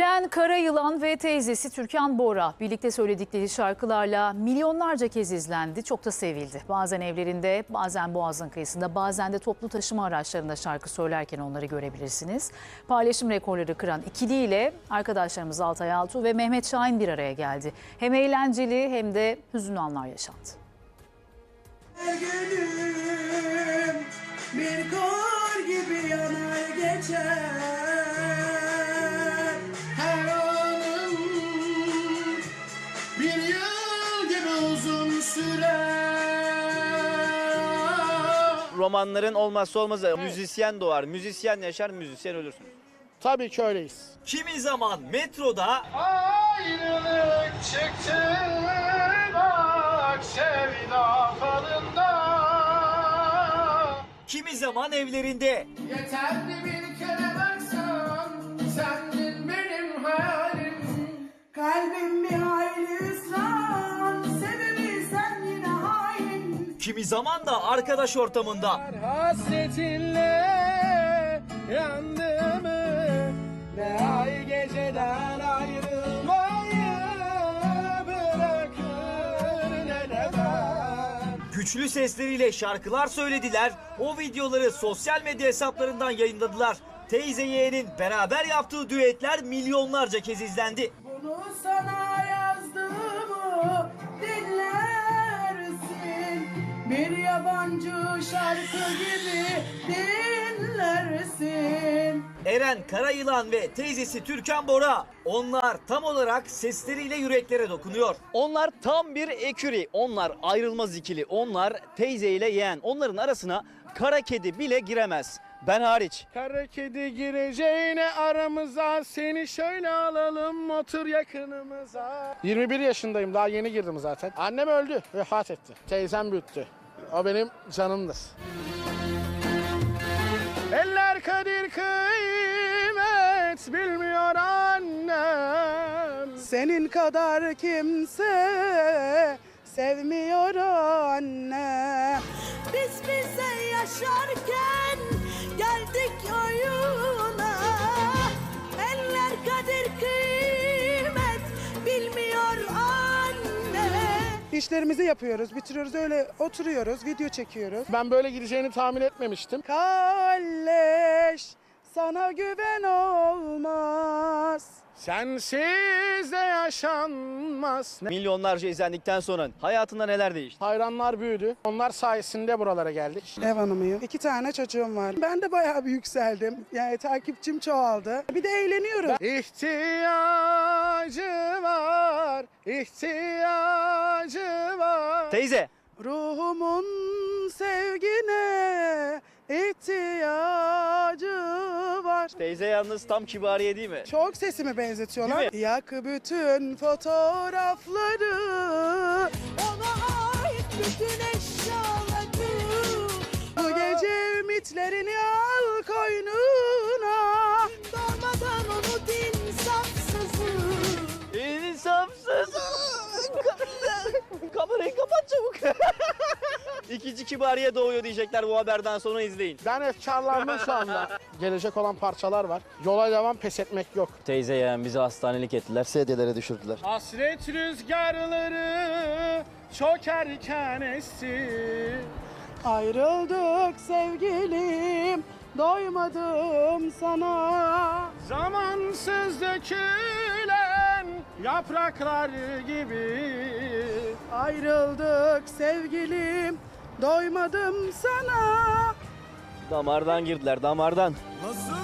Eren Karayılan ve teyzesi Türkan Bora birlikte söyledikleri şarkılarla milyonlarca kez izlendi. Çok da sevildi. Bazen evlerinde, bazen boğazın kıyısında, bazen de toplu taşıma araçlarında şarkü söylerken onları görebilirsiniz. Paylaşım rekorları kıran ikiliyle arkadaşlarımız Altay Altuğ ve Mehmet Şahin bir araya geldi. Hem eğlenceli hem de hüzünlü anlar yaşandı. Günüm bir kor gibi yanar geçer sürer romanların olmazsa olmazı müzisyen doğar. Müzisyen yaşar, müzisyen ölürsün. Tabii ki öyleyiz. Kimi zaman metroda, Ayrılık çıktı bak sevda falında kimi zaman evlerinde, Yeterli bir kere kimi zaman da arkadaş ortamında. Hasretinle yandı mı Ne ay geceden ayrılmayı bırakır ne de ben Güçlü sesleriyle şarkılar söylediler. O videoları sosyal medya hesaplarından yayınladılar. Teyze yeğenin beraber yaptığı düetler milyonlarca kez izlendi. Bunu sana Bir yabancı şarkı gibi dinlersin Eren Karayılan ve teyzesi Türkan Bora. Onlar tam olarak sesleriyle yüreklere dokunuyor. Onlar tam bir eküri. Onlar ayrılmaz ikili. Onlar teyze ile yeğen. Onların arasına kara kedi bile giremez. Ben hariç. Kara kedi gireceğine aramıza Seni şöyle alalım otur yakınımıza 21 yaşındayım daha yeni girdim zaten Annem öldü vefat etti Teyzem büyüttü O benim canımdır. Eller kadir kıymet bilmiyor annem. Senin kadar kimse sevmiyor İşlerimizi yapıyoruz, bitiriyoruz öyle oturuyoruz, video çekiyoruz. Ben böyle gideceğini tahmin etmemiştim Kalleş, sana güven olmaz. Sensiz de yaşanmaz Milyonlarca izlendikten sonra hayatında neler değişti? Hayranlar büyüdü. Onlar sayesinde buralara geldik. Ev hanımıyım. İki tane çocuğum var. Ben de bayağı bir yükseldim. Yani takipçim çoğaldı. Bir de eğleniyorum. İhtiyacı var, ihtiyacı var. Teyze. Ruhumun sevgine ihtiyacı var. Teyze yalnız tam kibariye değil mi? Çok sesimi benzetiyorlar. Değil mi? Yak bütün fotoğrafları. Ona ait bütün eşyaları Bu gece ümitlerini İkinci kibariye doğuyor diyecekler bu haberden sonra izleyin. Ben efkarlandım şu anda. Gelecek olan parçalar var. Yola devam pes etmek yok. Teyze yeğen bizi hastanelik ettiler. Sedyelere düşürdüler. Hasret rüzgarları çok erken esti. Ayrıldık sevgilim, doymadım sana. Zamansız dökülen yapraklar gibi. Ayrıldık sevgilim, doymadım sana. Damardan girdiler damardan. Nasıl